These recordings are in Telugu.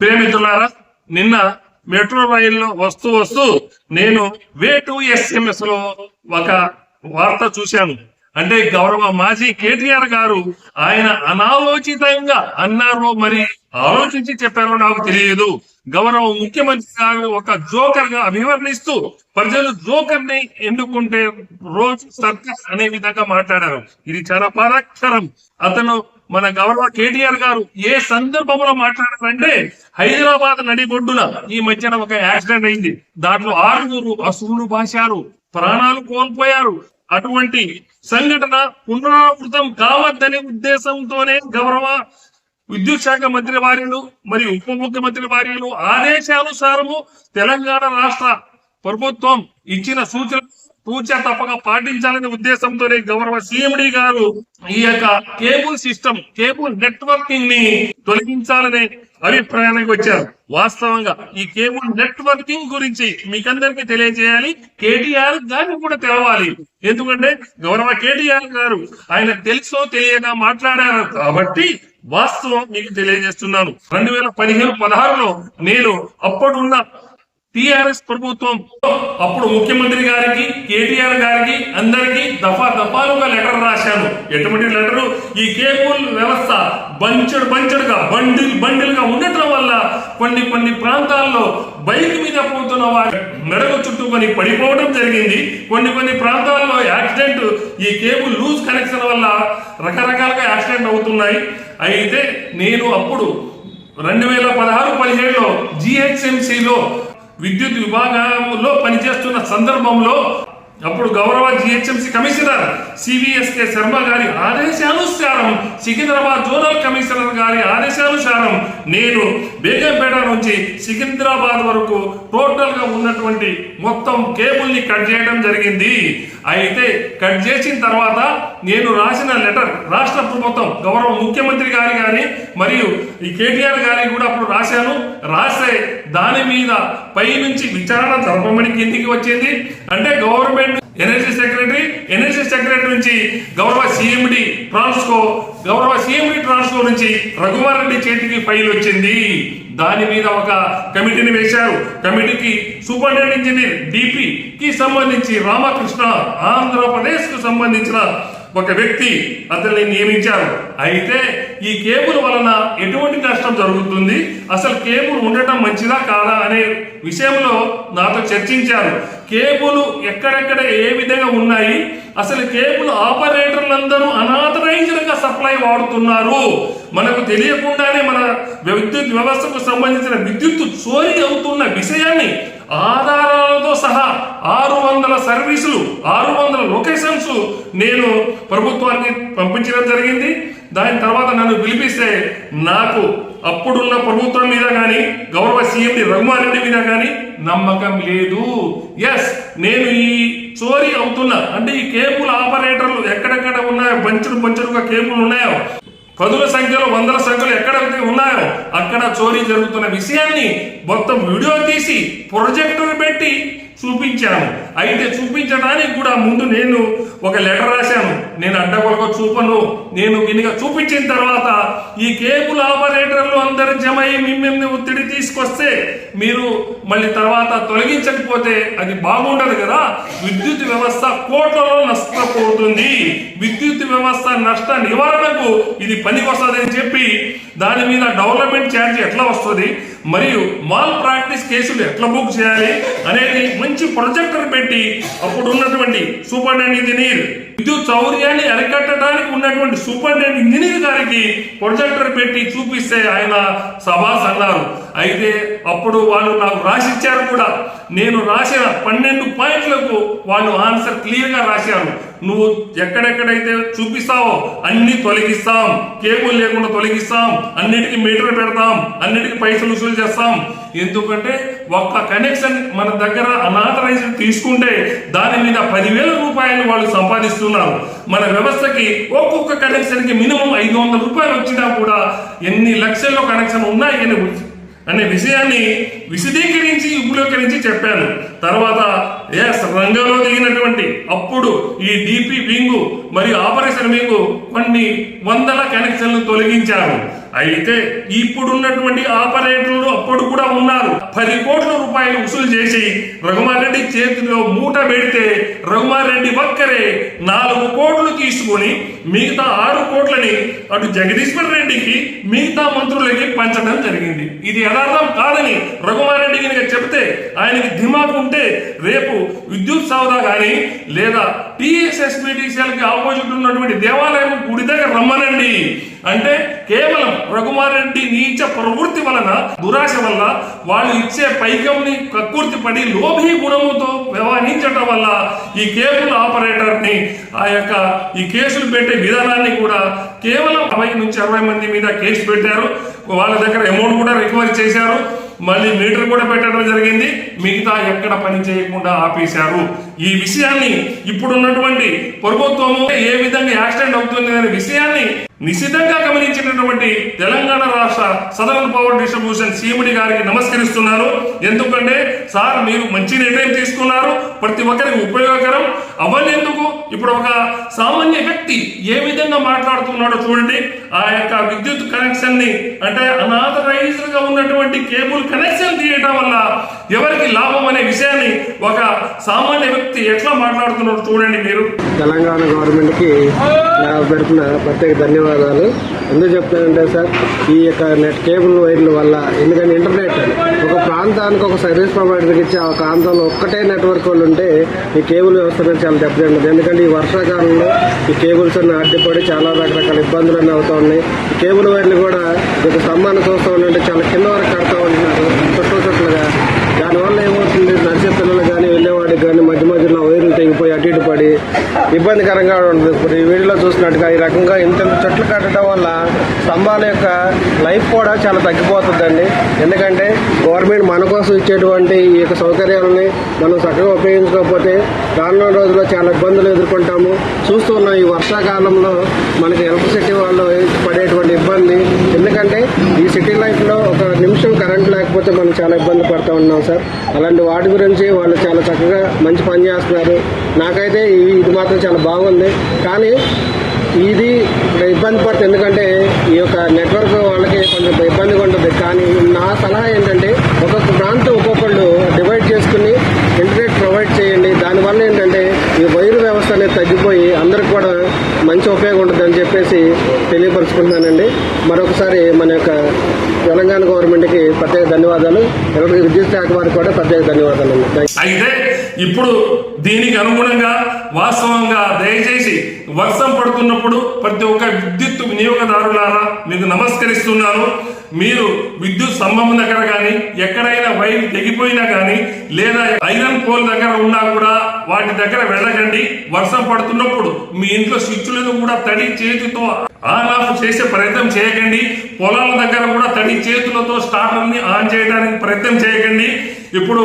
ప్రేమితులారా నిన్న మెట్రో రైల్లో వస్తూ వస్తూ నేను వే టు ఎస్ఎంఎస్లో ఒక వార్త చూశాను. అంటే గౌరవ మాజీ కేటీఆర్ గారు ఆయన అనాలోచితంగా అన్నారో మరి ఆలోచించి చెప్పారో నాకు తెలియదు. గౌరవ ముఖ్యమంత్రి గారు ఒక జోకర్గా అభివర్ణిస్తూ ప్రజలు జోకర్ని ఎన్నుకుంటే రోజు సర్కస్ అనే విధంగా మాట్లాడారు. ఇది చాలా పరాక్షరం అతను మన గౌరవ కేటీఆర్ గారు ఏ సందర్భంలో మాట్లాడారంటే హైదరాబాద్ నడిబొడ్డున ఈ మధ్యన ఒక యాక్సిడెంట్ అయింది. దాంట్లో ఆరుగురు అసురులు భాషారు ప్రాణాలు కోల్పోయారు. అటువంటి సంఘటన పునరావృతం కావద్దనే ఉద్దేశంతోనే గౌరవ విద్యుత్ శాఖ మంత్రి వార్యులు మరియు ఉప ముఖ్యమంత్రి వార్యులు ఆదేశానుసారము తెలంగాణ రాష్ట్ర ప్రభుత్వం ఇచ్చిన సూచన సూచన తప్పక పాటించాలనే ఉద్దేశంతోనే గౌరవ సిఎండి గారు ఈ యొక్క కేబుల్ సిస్టమ్ కేబుల్ నెట్వర్కింగ్ని తొలగించాలనే అభిప్రాయానికి వచ్చారు. వాస్తవంగా ఈ కేబుల్ నెట్వర్కింగ్ గురించి మీకందరికీ తెలియజేయాలి. కేటీఆర్ గారిని కూడా తెలవాలి. ఎందుకంటే గౌరవ కేటీఆర్ గారు ఆయన తెలుసో తెలియక మాట్లాడారు కాబట్టి వాస్తవం మీకు తెలియజేస్తున్నాను. రెండు వేల పదిహేను పదహారులో నేను అప్పుడున్న టిఆర్ఎస్ ప్రభుత్వం అప్పుడు ముఖ్యమంత్రి గారికి కేటీఆర్ గారికి అందరికి దఫా దఫాలుగా లెటర్ రాశాను ఎటువంటి లెటరు? ఈ కేబుల్ వ్యవస్థ బంచడు బంచడుగా బండిల్ బండిల్గా ఉండటం వల్ల కొన్ని కొన్ని ప్రాంతాల్లో బైక్ మీద పోతున్న వారి మెడకు చుట్టుకొని పడిపోవడం జరిగింది. కొన్ని కొన్ని ప్రాంతాల్లో యాక్సిడెంట్ ఈ కేబుల్ లూజ్ కనెక్షన్ వల్ల రకరకాలుగా యాక్సిడెంట్ అవుతున్నాయి. అయితే నేను అప్పుడు రెండు వేల పదహారు పదిహేడులో జిహెచ్ఎంసిలో విద్యుత్ విభాగంలో పనిచేస్తున్న సందర్భంలో అప్పుడు గౌరవ జిహెచ్ఎంసీ కమిషనర్ సివిఎస్కే శర్మ గారి ఆదేశానుసారం సికింద్రాబాద్ జోనల్ కమిషనర్ గారి ఆదేశానుసారం నేను బేగంపేట నుంచి సికింద్రాబాద్ వరకు టోటల్గా ఉన్నటువంటి మొత్తం కేబుల్ని కట్ చేయడం జరిగింది. అయితే కట్ చేసిన తర్వాత నేను రాసిన లెటర్ రాష్ట్ర ప్రభుత్వం గౌరవ ముఖ్యమంత్రి గారి కానీ మరియు ఈ కేటీఆర్ గారికి కూడా అప్పుడు రాశాను. రాస్తే దాని మీద పై నుంచి విచారణ జరపమని కిందికి వచ్చింది. అంటే government energy secretary energy secretary నుంచి గౌరవ సిఎండి ట్రాన్స్కో గౌరవ సిఎండి ట్రాన్స్కో నుంచి రఘువారెడ్డి చేతికి ఫైల్ వచ్చింది. దాని మీద ఒక కమిటీని వేశారు. కమిటీకి సూపరింటెండెంట్ ఇంజనీర్ డిపి కి సంబంధించి రామకృష్ణ ఆంధ్రప్రదేశ్కు సంబంధించిన ఒక వ్యక్తి అతన్ని నియమించారు. అయితే ఈ కేబుల్ వలన ఎటువంటి నష్టం జరుగుతుంది? అసలు కేబుల్ ఉండటం మంచిదా కాదా అనే విషయంలో నాతో చర్చించారు. కేబుల్ ఎక్కడెక్కడ ఏ విధంగా ఉన్నాయి? అసలు కేబుల్ ఆపరేటర్లందరూ అనాథరైజ్డ్గా సప్లై వాడుతున్నారు. మనకు తెలియకుండానే మన విద్యుత్ వ్యవస్థకు సంబంధించిన విద్యుత్ చోరీ అవుతున్న విషయాన్ని ఆధారాలతో సహా ఆరు వందల సర్వీసులు ఆరు వందల లొకేషన్స్ నేను ప్రభుత్వానికి పంపించడం జరిగింది. దాని తర్వాత నన్ను పిలిపిస్తే నాకు అప్పుడున్న ప్రభుత్వం మీద కానీ గౌరవ సీఎండి రఘుమారెడ్డి మీద కానీ నమ్మకం లేదు. ఎస్ నేను ఈ చోరీ అవుతున్నా. అంటే ఈ కేబుల్ ఆపరేటర్లు ఎక్కడెక్కడ ఉన్నాయో బంచులు బంచులుగా కేబుల్ ఉన్నాయో పదుల సంఖ్యలో వందల సంఖ్యలో ఎక్కడ ఉన్నాయో అక్కడ చోరీ జరుగుతున్న విషయాన్ని మొత్తం వీడియో తీసి ప్రొజెక్టర్ పెట్టి చూపించాను. అయితే చూపించడానికి కూడా ముందు నేను ఒక లెటర్ రాశాను. నేను అడ్డగొలక చూపను. నేను గినిగా చూపించిన తర్వాత ఈ కేబుల్ ఆపరేటర్లు అందరు జమ అయ్యి మిమ్మల్ని ఒత్తిడి తీసుకొస్తే మీరు మళ్ళీ తర్వాత తొలగించకపోతే అది బాగుండదు కదా? విద్యుత్ వ్యవస్థ కోట్లలో నష్టపోతుంది. విద్యుత్ వ్యవస్థ నష్ట నివారణకు ఇది పనికొస్తుంది అని చెప్పి దాని మీద డెవలప్మెంట్ ఛార్జ్ ఎట్లా వస్తుంది? మరియు మాల్ ప్రాక్టీస్ కేసులు ఎట్లా బుక్ చేయాలి అనేది మంచి ప్రొజెక్టర్ పెట్టి అప్పుడు ఉన్నటువంటి సూపరింటెండెంట్ ఇంజనీర్ విద్యుత్ చౌర్యాన్ని అరికట్టడానికి ఉన్నటువంటి సూపరింటెండెంట్ ఇంజనీర్ గారికి ప్రొజెక్టర్ పెట్టి చూపిస్తే ఆయన సభాస్ అన్నారు అయితే అప్పుడు వాళ్ళు నాకు రాసిచ్చారు కూడా. నేను రాసిన పన్నెండు పాయింట్లకు వాళ్ళు ఆన్సర్ క్లియర్గా రాశారు. నువ్వు ఎక్కడెక్కడైతే చూపిస్తావో అన్ని తొలగిస్తాం. కేబుల్ లేకుండా తొలగిస్తాం. అన్నిటికీ మీటర్ పెడతాం. అన్నిటికీ పైసలు వసూలు చేస్తాం. ఎందుకంటే ఒక్క కనెక్షన్ మన దగ్గర అనాథరైజ్డ్ తీసుకుంటే దాని మీద పదివేల రూపాయలు వాళ్ళు సంపాదిస్తున్నారు. మన వ్యవస్థకి ఒక్కొక్క కనెక్షన్కి మినిమం ఐదు వందల రూపాయలు వచ్చినా కూడా ఎన్ని లక్షల్లో కనెక్షన్ ఉన్నాయి అనే అనే విషయాన్ని విశదీకరించి ఉపయోగించి చెప్పాను. తర్వాత ఎస్ రంగంలో దిగినటువంటి అప్పుడు ఈ డిపి వింగు మరియు ఆపరేషన్ వింగు కొన్ని వందల కనెక్షన్లు తొలగించారు. అయితే ఇప్పుడున్నటువంటి ఆపరేటర్లు అప్పుడు కూడా ఉన్నారు. పది కోట్ల రూపాయలు వసూలు చేసి రఘుమారెడ్డి చేతిలో మూట పెడితే రఘుమారెడ్డి ఒక్కరే నాలుగు కోట్లు తీసుకొని మిగతా ఆరు కోట్లని అటు జగదీశ్వర్ రెడ్డికి మిగతా మంత్రులకి పంచడం జరిగింది. ఇది యథార్థం కాదని రఘుమారెడ్డి కనుక చెప్తే ఆయనకి దిమాగ్ ఉంటే రేపు విద్యుత్ సౌదా కానీ లేదా టిఎస్ఎస్బిటిసిఎల్ ఆపోజిట్ ఉన్నటువంటి దేవాలయం గుడి దగ్గర రమ్మనండి. అంటే కేవలం రఘుమారెడ్డి నీచ ప్రవృత్తి వలన దురాశ వల్ల వాళ్ళు ఇచ్చే పైకంని కక్కుర్తి పడి లోభీ గుణముతో వ్యవహరించటం వల్ల ఈ కేబుల్ ఆపరేటర్ని ఆ యొక్క ఈ కేసులు పెట్టే విధానాన్ని కూడా కేవలం అరవై నుంచి అరవై మంది మీద కేసు పెట్టారు. వాళ్ళ దగ్గర అమౌంట్ కూడా రికవరీ చేశారు. మళ్ళీ మీటర్ కూడా పెట్టడం జరిగింది. మిగతా ఎక్కడ పని చేయకుండా ఆపేశారు. ఈ విషయాన్ని ఇప్పుడున్నటువంటి ప్రభుత్వము ఏ విధంగా యాక్సిడెంట్ అవుతుంది అనే విషయాన్ని నిశితంగా గమనించినటువంటి తెలంగాణ రాష్ట్ర సదరన్ పవర్ డిస్ట్రిబ్యూషన్ సీఎండి గారికి నమస్కరిస్తున్నాను. ఎందుకంటే సార్ మీరు మంచి నిర్ణయం తీసుకున్నారు. ప్రతి ఒక్కరికి ఉపయోగకరం. అవన్నెందుకు ఇప్పుడు ఒక సామాన్య వ్యక్తి ఏ విధంగా మాట్లాడుతున్నాడో చూడండి. ఆ యొక్క విద్యుత్ కనెక్షన్ని అంటే అనాథరైజ్డ్గా ఉన్నటువంటి కేబుల్ కనెక్షన్ తీయటం వల్ల ఎవరికి లాభం అనే విషయాన్ని ఒక సామాన్య వ్యక్తి ఎట్లా మాట్లాడుతున్నారు చూడండి మీరు. తెలంగాణ గవర్నమెంట్కి నా పెడుతున్న ప్రత్యేక ధన్యవాదాలు. ఎందుకు చెప్తానంటే సార్ ఈ యొక్క నెట్ కేబుల్ వైర్ల వల్ల ఎందుకంటే ఇంటర్నెట్ ఒక ప్రాంతానికి ఒక సర్వీస్ ప్రొవైడర్కి ఇచ్చి ఆ ప్రాంతంలో ఒక్కటే నెట్వర్క్ వాళ్ళు ఉంటే ఈ కేబుల్ వ్యవస్థ అనేది చాలా దెబ్బతింటుంది ఎందుకంటే ఈ వర్షాకాలంలో ఈ కేబుల్స్ అన్ని అడ్డుపడి చాలా రకరకాల ఇబ్బందులు అన్నీ అవుతా ఉన్నాయి. కేబుల్ వైర్లు కూడా ఒక స్తంభాన్ని చూస్తూ ఉంటే చాలా కింద వరకు కడతా ఉంటున్నారు చుట్టూ చుట్టలుగా దానివల్ల ఏమవుతుంది నడిచే పిల్లలు కానీ వెళ్ళేవాడికి కానీ మధ్య మధ్యలో వైర్లు తెగిపోయి అటు ఇటు పడి ఇబ్బందికరంగా ఉంటుంది ఇప్పుడు ఈ వీడియోలో చూసినట్టుగా ఈ రకంగా ఇంత చెట్లు కట్టడం వల్ల స్తంభాల యొక్క లైఫ్ కూడా చాలా తగ్గిపోతుందండి. ఎందుకంటే గవర్నమెంట్ మన కోసం ఇచ్చేటువంటి ఈ యొక్క సౌకర్యాలని మనం చక్కగా ఉపయోగించుకోకపోతే రానున్న రోజుల్లో చాలా ఇబ్బందులు ఎదుర్కొంటాము. చూస్తున్న ఈ వర్షాకాలంలో మనకి ఎలక్ట్రిసిటీ వాళ్ళు పడే ఈ సిటీ లైఫ్లో ఒక నిమిషం కరెంట్ లేకపోతే మనం చాలా ఇబ్బంది పడుతూ ఉన్నాం సార్. అలాంటి వాటి గురించి వాళ్ళు చాలా చక్కగా మంచి పని చేస్తున్నారు. నాకైతే ఇది మాత్రం చాలా బాగుంది. కానీ ఇది ఇబ్బంది పడుతుంది. ఎందుకంటే ఈ యొక్క నెట్వర్క్ వాళ్ళకి కొంచెం ఇబ్బందిగా ఉంటుంది. కానీ నా సలహా ఏంటంటే ఒక్కొక్క ప్రాంతం ఒక్కొక్కళ్ళు డివైడ్ చేసుకుని ఇంటర్నెట్ ప్రొవైడ్ చేయండి. దానివల్ల ఏంటంటే ఈ వైరు వ్యవస్థ అనేది తగ్గిపోయి అందరికి కూడా మంచి ఉపయోగం ఉంటుందని చెప్పేసి తెలియపరుచుకుంటున్నానండి. మరొకసారి మన యొక్క తెలంగాణ గవర్నమెంట్కి ప్రత్యేక ధన్యవాదాలు. ఎలక్ట్రిక్ విద్యుత్ శాఖ వారికి కూడా ప్రత్యేక ధన్యవాదాలు అయితే ఇప్పుడు దీనికి అనుగుణంగా వాస్తవంగా దయచేసి వర్షం పడుతున్నప్పుడు ప్రతి ఒక్క విద్యుత్ వినియోగదారులారా మీకు నమస్కరిస్తున్నాను. మీరు విద్యుత్ స్తంభం దగ్గర కానీ ఎక్కడైనా వైర్ తెగిపోయినా కానీ లేదా ఐరన్ పోల్ దగ్గర ఉన్నా కూడా వాటి దగ్గర వెళ్ళకండి. వర్షం పడుతున్నప్పుడు మీ ఇంట్లో స్విచ్లను కూడా తడి చేతితో ఆన్ ఆఫ్ చేసే ప్రయత్నం చేయకండి. పొలాల దగ్గర కూడా తడి చేతులతో స్టార్టర్ని ఆన్ చేయడానికి ప్రయత్నం చేయకండి. ఇప్పుడు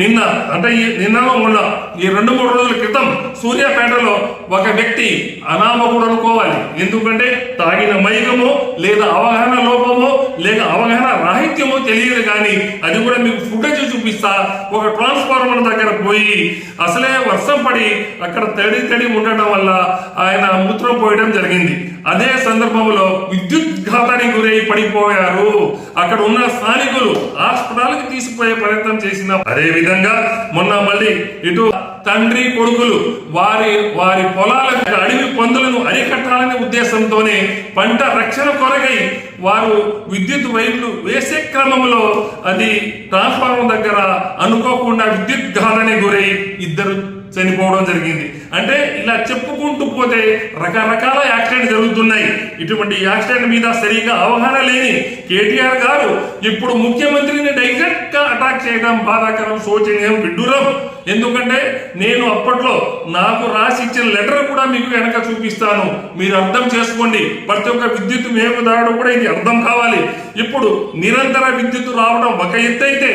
నిన్న అంటే ఈ నిన్నలో మొన్న ఈ రెండు మూడు రోజుల క్రితం సూర్యాపేటలో ఒక వ్యక్తి అనామకుడు అనుకోవాలి. ఎందుకంటే తాగిన మైకమో లేదా అవగాహన లోపమో లేక అవగాహన రాహిత్యమో తెలియదు కానీ అది కూడా మీకు ఫుటేజ్ చూపిస్తా. ఒక ట్రాన్స్ఫార్మర్ దగ్గర పోయి అసలే వర్షం పడి అక్కడ తడి తడి ఉండటం వల్ల ఆయన మూత్రం పోయడం జరిగింది. అదే సందర్భంలో విద్యుత్ ఘాతానికి గురై పడిపోయారు. అక్కడ ఉన్న స్థానికులు హాస్పిటల్కి తీసుకుపోయే ప్రయత్నం చేసిన అదే విధంగా మొన్న మళ్ళీ ఇటు తండ్రి కొడుకులు వారి వారి పొలాలకు అడవి పందులను అరికట్టాలనే ఉద్దేశంతోనే పంట రక్షణ కొరకై వారు విద్యుత్ వైర్లు వేసే క్రమంలో అది ట్రాన్స్ఫార్మర్ దగ్గర అనుకోకుండా విద్యుత్ ఘాతనే గురై ఇద్దరు చనిపోవడం జరిగింది. అంటే ఇలా చెప్పుకుంటూ పోతే రకరకాల యాక్సిడెంట్ జరుగుతున్నాయి. ఇటువంటి యాక్సిడెంట్ మీద సరిగా అవగాహన లేని కేటీఆర్ గారు ఇప్పుడు ముఖ్యమంత్రిని డైరెక్ట్ అటాక్ చేయడం బాధాకరం శోచనీయం విడ్డూరం. ఎందుకంటే నేను అప్పట్లో నాకు రాసి ఇచ్చిన లెటర్ కూడా మీకు వెనక చూపిస్తాను. మీరు అర్థం చేసుకోండి. ప్రతి ఒక్క విద్యుత్ వినియోగదారుడు కూడా ఇది అర్థం కావాలి. ఇప్పుడు నిరంతర విద్యుత్ రావడం ఒక ఎత్తు అయితే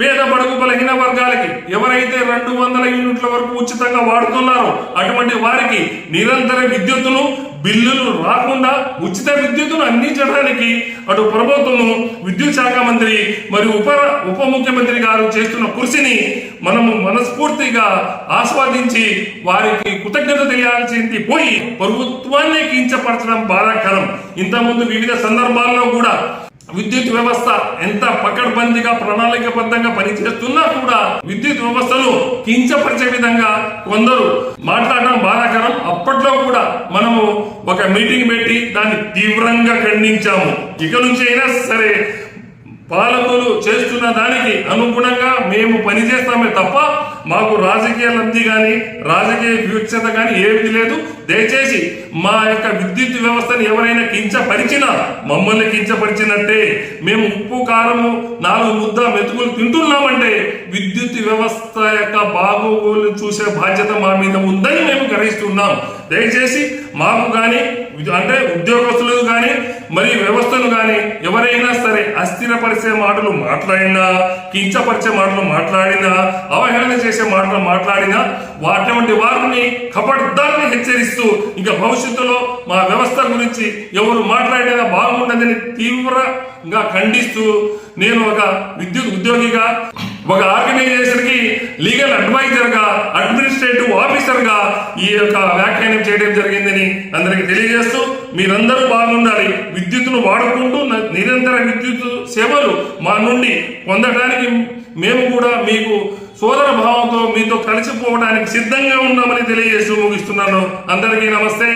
పేద బడుగు బలహీన వర్గాలకి ఎవరైతే రెండు వందల యూనిట్ల వరకు ఉచితంగా వాడుతున్నారో అటువంటి వారికి నిరంతర విద్యుత్తును బిల్లులు రాకుండా ఉచిత విద్యుత్తును అందించడానికి అటు ప్రభుత్వము విద్యుత్ శాఖ మంత్రి మరియు ఉప ఉప ముఖ్యమంత్రి గారు చేస్తున్న కృషిని మనము మనస్ఫూర్తిగా ఆస్వాదించి వారికి కృతజ్ఞత తెలియాల్సింది పోయి ప్రభుత్వాన్ని కించపరచడం బాధాకరం. ఇంతకుముందు వివిధ సందర్భాల్లో కూడా విద్యుత్ వ్యవస్థ ఎంత పకడ్బందీగా ప్రణాళికబద్ధంగా పనిచేస్తున్నా కూడా విద్యుత్ వ్యవస్థను కించపరిచే విధంగా కొందరు మాట్లాడడం బాధాకరం. అప్పట్లో కూడా మనము ఒక మీటింగ్ పెట్టి దాన్ని తీవ్రంగా ఖండించాము. ఇక నుంచి అయినా సరే పాలకులు చేస్తున్న దానికి అనుగుణంగా మేము పనిచేస్తామే తప్ప మాకు రాజకీయ లబ్ధి కానీ రాజకీయ వివక్షత కానీ ఏమీ లేదు. దయచేసి మా యొక్క విద్యుత్ వ్యవస్థను ఎవరైనా కించపరిచినా మమ్మల్ని కించపరిచినట్టే మేము ఉప్పు కారము నాలుగు ముద్ద మెతుకులు తింటున్నామంటే విద్యుత్ వ్యవస్థ యొక్క బాగోగులు చూసే బాధ్యత మా మీద ఉందని మేము గ్రహిస్తున్నాం. దయచేసి మాకు కానీ అంటే ఉద్యోగస్తులు కానీ మరి వ్యవస్థలు కానీ ఎవరైనా సరే అస్థిరపరిచే మాటలు మాట్లాడినా కించపరిచే మాటలు మాట్లాడినా అవహేళన చేసే మాటలు మాట్లాడినా అటువంటి వారిని కపడ్దాన్ని హెచ్చరిస్తూ ఇంకా భవిష్యత్తులో మా వ్యవస్థ గురించి ఎవరు మాట్లాడినా బాగుండదని తీవ్రంగా ఖండిస్తూ నేను ఒక విద్యుత్ ఉద్యోగిగా ఒక ఆర్గనైజేషన్కి లీగల్ అడ్వైజర్గా అడ్మినిస్ట్రేటివ్ ఆఫీసర్గా ఈ యొక్క వ్యాఖ్యానం చేయడం జరిగిందని అందరికి తెలియజేస్తూ మీరందరూ బాగుండాలి. విద్యుత్తును వాడుకుంటూ నిరంతర విద్యుత్ సేవలు మా నుండి పొందడానికి మేము కూడా మీకు సోదర భావంతో మీతో కలిసిపోవడానికి సిద్ధంగా ఉన్నామని తెలియజేస్తూ ముగిస్తున్నాను. అందరికీ నమస్తే.